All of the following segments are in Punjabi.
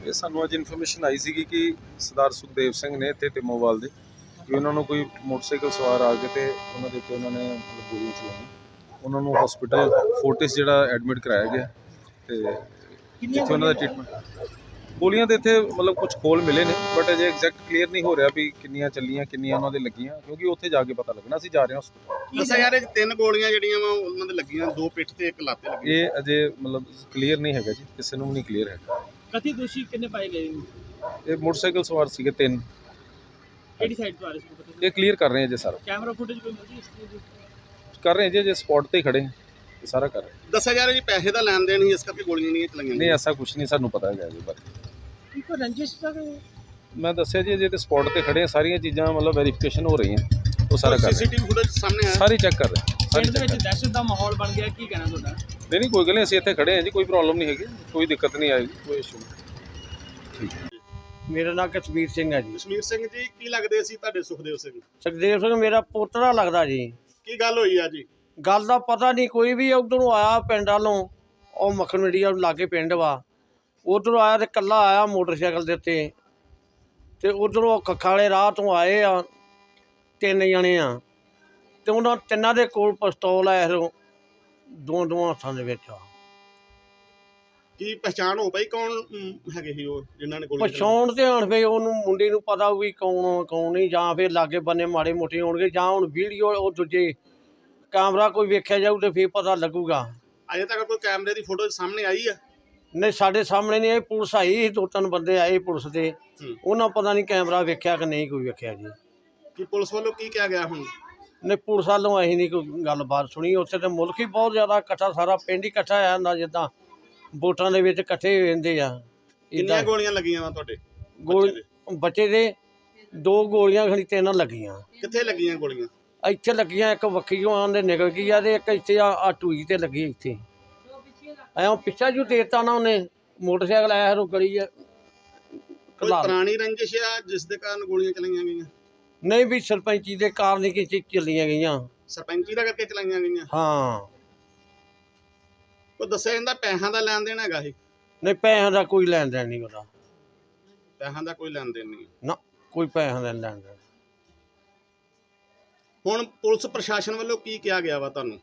ਇਹ ਸਾਨੂੰ ਅੱਜ ਇਨਫੋਰਮੇਸ਼ਨ ਆਈ ਸੀਗੀ ਕਿ ਸਰਦਾਰ ਸੁਖਦੇਵ ਸਿੰਘ ਨੇ ਇੱਥੇ ਟਿਮੋਵਾਲ ਦੇ ਕਿ ਉਹਨਾਂ ਨੂੰ ਕੋਈ ਮੋਟਰਸਾਈਕਲ ਸਵਾਰ ਆ ਕੇ ਤੇ ਉਹਨਾਂ ਦੇ ਉੱਤੇ ਉਹਨਾਂ ਨੇ ਮਤਲਬ ਗੋਲੀਆਂ ਉਹਨਾਂ ਨੂੰ ਹਸਪੀਟਲ ਫੋਰਟਿਸ ਜਿਹੜਾ ਐਡਮਿਟ ਕਰਾਇਆ ਗਿਆ ਤੇ ਜਿੱਥੇ ਉਹਨਾਂ ਦਾ ਟ੍ਰੀਟਮੈਂਟ ਗੋਲੀਆਂ ਦੇ ਇੱਥੇ ਮਤਲਬ ਕੁਝ ਖੋਲ ਮਿਲੇ ਨੇ ਬਟ ਅਜੇ ਐਗਜ਼ੈਕਟ ਕਲੀਅਰ ਨਹੀਂ ਹੋ ਰਿਹਾ ਵੀ ਕਿੰਨੀਆਂ ਚੱਲੀਆਂ ਕਿੰਨੀਆਂ ਉਹਨਾਂ ਦੇ ਲੱਗੀਆਂ ਕਿਉਂਕਿ ਉੱਥੇ ਜਾ ਕੇ ਪਤਾ ਲੱਗਣਾ ਅਸੀਂ ਜਾ ਰਹੇ ਹਾਂ ਹਸਪੀਟਲ ਦੱਸਿਆ ਯਾਰ ਇਹ ਤਿੰਨ ਗੋਲੀਆਂ ਜਿਹੜੀਆਂ ਵਾ ਉਹਨਾਂ ਦੇ ਲੱਗੀਆਂ ਦੋ ਪਿੱਠ ਤੇ ਇੱਕ ਲੱਤ ਤੇ ਲੱਗੀ ਇਹ ਅਜੇ ਮਤਲਬ ਕਲੀਅਰ ਨਹੀਂ ਹੈਗਾ ਜੀ ਕਿਸੇ ਨੂੰ ਵੀ ਨਹੀਂ ਕਲੀਅਰ ਹੈਗਾ। ਕਥਿਤ ਦੋਸ਼ੀ ਕਿੰਨੇ ਪਾਏ ਗਏ ਨੇ? ਇਹ ਮੋਟਰਸਾਈਕਲ ਸਵਾਰ ਸੀਗੇ ਤਿੰਨ। ਕਿਹੜੀ ਸਾਈਡ ਤੋਂ ਆ ਰਹੇ ਸੀ ਪਤਾ ਇਹ ਕਲੀਅਰ ਕਰ ਰਹੇ ਹਾਂ ਜੀ ਸਾਰਾ। ਕੈਮਰਾ ਫੁਟੇਜ ਕੋਈ ਮਿਲਦੀ ਇਸ ਚੀਜ਼ ਦੀ? ਕਰ ਰਹੇ ਹਾਂ ਜੀ ਜੇ ਸਪੌਟ ਤੇ ਹੀ ਖੜੇ ਹਾਂ ਸਾਰਾ ਕਰ ਰਹੇ ਹਾਂ। ਦੱਸਿਆ ਯਾਰ ਜੀ ਪੈਸੇ ਦਾ ਲੈਣ ਦੇਣ ਸੀ ਇਸ ਕਰਕੇ ਗੋਲੀਆਂ ਨਹੀਂ ਚਲਾਈਆਂ ਨਹੀਂ ਐਸਾ ਕੁਝ ਨਹੀਂ ਸਾਨੂੰ ਪਤਾ ਹੈਗਾ ਇਹਦੇ ਬਾਰੇ ਕੀ ਕੋਈ ਰੰਜਿਸ਼ ਤਾਂ ਮੈਂ ਦੱਸਿਆ ਜੀ ਜੇ ਤੇ ਸਪੌਟ ਤੇ ਖੜੇ ਹਾਂ ਸਾਰੀਆਂ ਚੀਜ਼ਾਂ ਮਤਲਬ ਵੈਰੀਫਿਕੇਸ਼ਨ ਹੋ ਰਹੀਆਂ ਉਹ ਸਾਰਾ ਕਰ ਰਹੇ ਸੀਸੀਟੀਵੀ ਫੁਟੇਜ ਸਾਹਮਣੇ ਹਾਂ। ਆਇਆ। ਸਾਰੀ ਚੈੱਕ ਕਰ ਰਹੇ ਹਾਂ, ਸਾਰੀ ਪਿੰਡ ਦੇ check ਵਿੱਚ ਕਰ ਦਹਿਸ਼ਤ ਦਾ ਮਾਹੌਲ ਬਣ ਗਿਆ ਕੀ ਕਹਿਣਾ ਤੁਹਾਡਾ? ਰਹੇ। ਨਹੀਂ ਨਹੀਂ ਕੋਈ ਗੱਲ ਨਹੀਂ ਅਸੀਂ ਇੱਥੇ ਖੜੇ ਹਾਂ ਜੀ ਕੋਈ ਪ੍ਰੋਬਲਮ ਨਹੀਂ ਹੈਗੀ ਕੋਈ ਦਿੱਕਤ ਨਹੀਂ ਆਏਗੀ ਕੋਈ ਇਸ਼ੂ ਨਹੀਂ। ਮੇਰਾ ਨਾਮ ਕਸ਼ਮੀਰ ਸਿੰਘ ਹੈ ਜੀ। ਕਸ਼ਮੀਰ ਸਿੰਘ ਜੀ ਕੀ ਲੱਗਦੇ ਸੀ ਤੁਹਾਡੇ ਸੁਖਦੇਵ ਸਿੰਘ? ਸੁਖਦੇਵ ਸਿੰਘ ਮੇਰਾ ਪੋਤਰਾ ਲੱਗਦਾ ਜੀ। ਕੀ ਗੱਲ ਹੋਈ ਆ ਜੀ? ਗੱਲ ਦਾ ਪਤਾ ਨਹੀਂ ਕੋਈ ਵੀ ਉਧਰੋਂ ਆਇਆ ਪਿੰਡ ਵੱਲੋਂ ਉਹ ਮੱਖਣ ਮੰਡੀਆ ਲਾਗੇ ਪਿੰਡ ਵਾ। ਉਧਰੋਂ ਆਇਆ ਤੇ ਕੱਲਾ ਆਇਆ ਮੋਟਰਸਾਈਕਲ ਦੇ ਉੱਤੇ। ਤੇ ਉਧਰੋਂ ਵਾਲੇ ਰਾਹ ਤੋਂ ਆਏ ਆ ਤਿੰਨ ਜਣੇ ਆ। ਤੇ ਉਹਨਾਂ ਤਿੰਨਾਂ ਦੇ ਕੋਲ ਪਿਸਤੌਲ ਆ ਇਹੋ ਦੋ ਦੋ ਹੱਥਾਂ ਦੇ ਵਿੱਚ ਆ। ਕੀ ਪਛਾਣ ਹੋ ਪਈ ਕੌਣ ਅਮ, ਹੈਗੇ ਸੀ ਉਹ ਜਿਨ੍ਹਾਂ ਨੇ ਗੋਲੀ ਚਲਾਈ? ਪਛਾਉਣ ਤੇ ਹਣ ਫੇ ਉਹਨੂੰ ਮੁੰਡੇ ਨੂੰ ਪਤਾ ਵੀ ਕੌਣ ਆ, ਕੌਣ ਨਹੀਂ ਜਾਂ ਫਿਰ ਲਾਗੇ ਬੰਨੇ ਮਾੜੇ ਮੋਟੇ ਹੋਣਗੇ ਜਾਂ ਹੁਣ ਵੀਡੀਓ ਉਹ ਦੂਜੇ ਕੈਮਰਾ ਕੋਈ ਵੇਖਿਆ ਜਾਊ ਤੇ ਫੇਰ ਪਤਾ ਲੱਗੂਗਾ। ਅਜੇ ਤੱਕ ਕੋਈ ਕੈਮਰੇ ਦੀ ਫੋਟੋ ਸਾਹਮਣੇ ਆਈ ਆ? ਨਹੀਂ ਸਾਡੇ ਸਾਹਮਣੇ ਨਹੀਂ ਇਹ ਪੁਲਿਸ ਆਈ ਸੀ, ਦੋ ਤਿੰਨ ਬੰਦੇ ਆਏ ਪੁਲਿਸ ਦੇ। ਹੂੰ। ਉਹਨਾਂ ਪਤਾ ਨਹੀਂ ਕੈਮਰਾ ਵੇਖਿਆ ਕਿ ਨਹੀਂ ਕੋਈ ਵੇਖਿਆ ਜੀ। ਕਿ ਪੁਲਿਸ ਵੱਲੋਂ ਕੀ ਕਿਹਾ ਗਿਆ ਹੁਣ? ਨਹੀਂ ਪੁਲਿਸ ਵੱਲੋਂ ਅਸੀਂ ਨਹੀਂ ਕੋਈ ਗੱਲਬਾਤ ਸੁਣੀ। ਉੱਥੇ ਤੇ ਮੁਲਕ ਹੀ ਬਹੁਤ ਜ਼ਿਆਦਾ ਇਕੱਠਾ ਸਾਰਾ ਪਿੰਡ ਹੀ ਇਕੱਠਾ ਆ ਜਾਂਦਾ ਜਿੱਦਾਂ ਵੋਟਾਂ ਦੇ ਵਿੱਚ ਇਕੱਠੇ ਹੋ ਜਾਂਦੇ ਆ। ਕਿੰਨੀਆਂ ਏਦਾਂ। ਗੋਲੀਆਂ ਲੱਗੀਆਂ ਵਾ ਤੁਹਾਡੇ ਗੋਲ ਬੱਚੇ ਦੇ? ਦੋ ਗੋਲੀਆਂ ਖਣੀ ਤਿੰਨ ਲੱਗੀਆਂ। ਕਿੱਥੇ ਲੱਗੀਆਂ ਗੋਲੀਆਂ? ਇੱਥੇ ਲੱਗੀਆਂ ਇੱਕ ਵੱਖੀਓਂ ਆਂਦੇ ਨਿਕਲ ਗਈ ਆ ਤੇ ਇੱਕ ਇੱਥੇ ਆ ਆ ਟੂਈ ਤੇ ਲੱਗੀ ਇੱਥੇ। ਐਂ ਪਿੱਛਾ ਜੂ ਦੇਤਾ ਨਾ ਉਹਨੇ ਮੋਟਰਸਾਈਕਲ ਆਇਆ ਰੋ ਗਲੀ ਆ ਕੋਈ ਕਲਾ ਪੁਰਾਣੀ ਰੰਜਿਸ਼ ਆ ਜਿਸ ਦੇ ਕਾਰਨ ਗੋਲੀਆਂ ਚਲਾਈਆਂ ਗਈਆਂ? ਨਹੀਂ ਵੀ ਸਰਪੰਚੀ ਦੇ ਕਾਰਨ ਹੀ ਕਿ ਚੱਲੀਆਂ ਗਈਆਂ। ਸਰਪੰਚੀ ਦਾ ਕਰਕੇ ਚਲਾਈਆਂ ਗਈਆਂ? ਹਾਂ। ਉਹ ਦੱਸਿਆ ਜਾਂਦਾ ਪੈਸਿਆਂ ਦਾ ਲੈਣ ਦੇਣ ਹੈਗਾ ਸੀ ਨਹੀਂ ਪੈਸਿਆਂ ਦਾ ਕੋਈ ਲੈਣ ਦੇਣ ਨਹੀਂ ਉਹਦਾ। ਪੈਸਿਆਂ ਦਾ ਕੋਈ ਲੈਣ ਦੇਣ ਨਹੀਂ। ਨਾ ਕੋਈ ਪੈਸਿਆਂ ਦਾ ਲੈਣ ਦੇਣ। ਹੁਣ ਪੁਲਿਸ ਪ੍ਰਸ਼ਾਸਨ ਵੱਲੋਂ ਕੀ ਕਿਹਾ ਗਿਆ ਵਾ ਤੁਹਾਨੂੰ?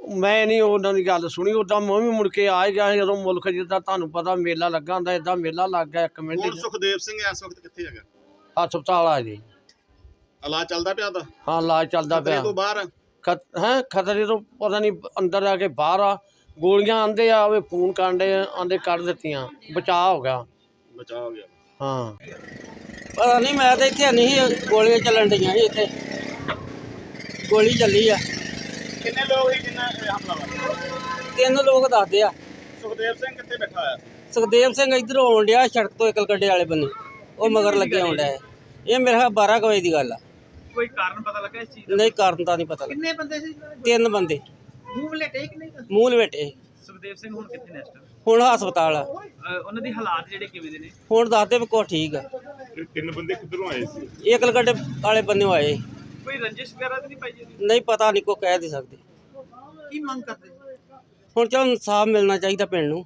ਮੈਂ ਨਹੀਂ ਉਹਨਾਂ ਦੀ ਗੱਲ ਸੁਣੀ ਉਦਾਂ ਮੈਂ ਵੀ ਮੁੜ ਕੇ ਆ ਹੀ ਗਿਆ ਸੀ ਜਦੋਂ ਮੁਲਕ ਜਿੱਦਾਂ ਤੁਹਾਨੂੰ ਪਤਾ ਮੇਲਾ ਲੱਗਾ ਹੁੰਦਾ ਇਦਾਂ ਮੇਲਾ ਲੱਗ ਗਿਆ ਇੱਕ ਮਿੰਟ ਹੁਣ 'ਚ ਸੁਖਦੇਵ ਸਿੰਘ ਇਸ ਵਕਤ ਕਿੱਥੇ ਹੈਗਾ? ਹਸਪਤਾਲ ਆ ਜੀ। ਇਲਾਜ ਚੱਲਦਾ ਪਿਆ ਤਾਂ ਹਾਂ ਇਲਾਜ ਚੱਲਦਾ ਪਿਆ। ਤੋਂ ਬਾਹਰ? ਆ। ਖਤ ਹੈ ਖਤਰੇ ਤੋਂ ਪਤਾ ਨਹੀਂ ਅੰਦਰ ਆ ਕੇ ਬਾਹਰ ਆ। ਗੋਲੀਆਂ ਆਂਦੇ ਆ ਉਹ ਫੋਨ ਕਾਂਡੇ ਆਂਦੇ ਕੱਢ ਦਿੱਤੀਆਂ। ਬਚਾਅ ਹੋ ਗਿਆ। ਬਚਾਅ ਹੋ ਗਿਆ। ਹਾਂ। ਪਤਾ ਨਹੀਂ ਮੈਂ ਤਾਂ ਇੱਥੇ ਨਹੀਂ ਸੀ, ਗੋਲੀਆਂ ਚੱਲਣ ਡੀਆਂ ਸੀ ਇੱਥੇ। ਗੋਲੀ ਚੱਲੀ ਆ। ਕਿੰਨੇ ਲੋਕ ਸੀ ਜਿੰਨਾ ਇਹ ਹਮਲਾ ਵਾ ਤਿੰਨ ਲੋਕ ਦੱਸਦੇ ਆ। ਸੁਖਦੇਵ ਸਿੰਘ ਕਿੱਥੇ ਬੈਠਾ ਹੋਇਆ? ਸੁਖਦੇਵ ਸਿੰਘ ਇੱਧਰੋਂ ਆਉਣ ਡਿਆ ਸੜਕ ਤੋਂ ਇਕਲ ਗੱਡੇ ਵਾਲੇ ਬੰਨੇ। ਉਹ ਮਗਰ ਲੱਗੇ ਆਉਣ ਡਿਆ ਇਹ। ਮੇਰੇ ਖਿਆਲ 12 ਕੁ ਵਜੇ ਦੀ ਗੱਲ ਆ। ਕੋਈ ਕਾਰਨ ਪਤਾ ਲੱਗਾ ਇਸ ਚੀਜ਼ ਨਹੀਂ ਕਾਰਨ ਤਾਂ ਨਹੀਂ ਪਤਾ ਲੱਗਾ ਕਿੰਨੇ ਬੰਦੇ ਸੀ? ਤਿੰਨ ਬੰਦੇ। ਮੂੰਹ ਲੇਟੇ ਕਿ ਨਹੀਂ ਮੂੰਹ ਲਵੇਟੇ ਸੁਖਦੇਵ ਸਿੰਘ ਹੁਣ ਕਿੱਥੇ ਨੇ ਇਸ time? ਹੁਣ ਹਸਪਤਾਲ ਆ। ਅਹ ਉਹਨਾਂ ਦੇ ਹਾਲਾਤ ਜਿਹੜੇ ਕਿਵੇਂ ਦੇ ਨੇ? ਹੁਣ ਦੱਸਦੇ ਵੀ ਕੋ ਠੀਕ ਆ। ਤਿੰਨ ਬੰਦੇ ਕਿੱਧਰੋਂ ਆਏ ਸੀ? ਇਹ ਇਕਲ ਗੱਡੇ ਵਾਲੇ ਬੰਨੇ ਆਏ। ਕੋਈ ਰੰਜਿਸ਼ ਵਗੈਰਾ ਤਾਂ ਨਹੀਂ ਪਾਈ ਜੀ ਨਹੀਂ ਪਤਾ ਨਹੀਂ ਕੋ ਕਹਿ ਨਹੀਂ ਸਕਦੇ। ਕੀ ਮੰਗ ਕਰਦੇ? ਹੁਣ ਚਲ ਇਨਸਾਫ ਮਿਲਣਾ ਚਾਹੀਦਾ ਪਿੰਡ ਨੂੰ।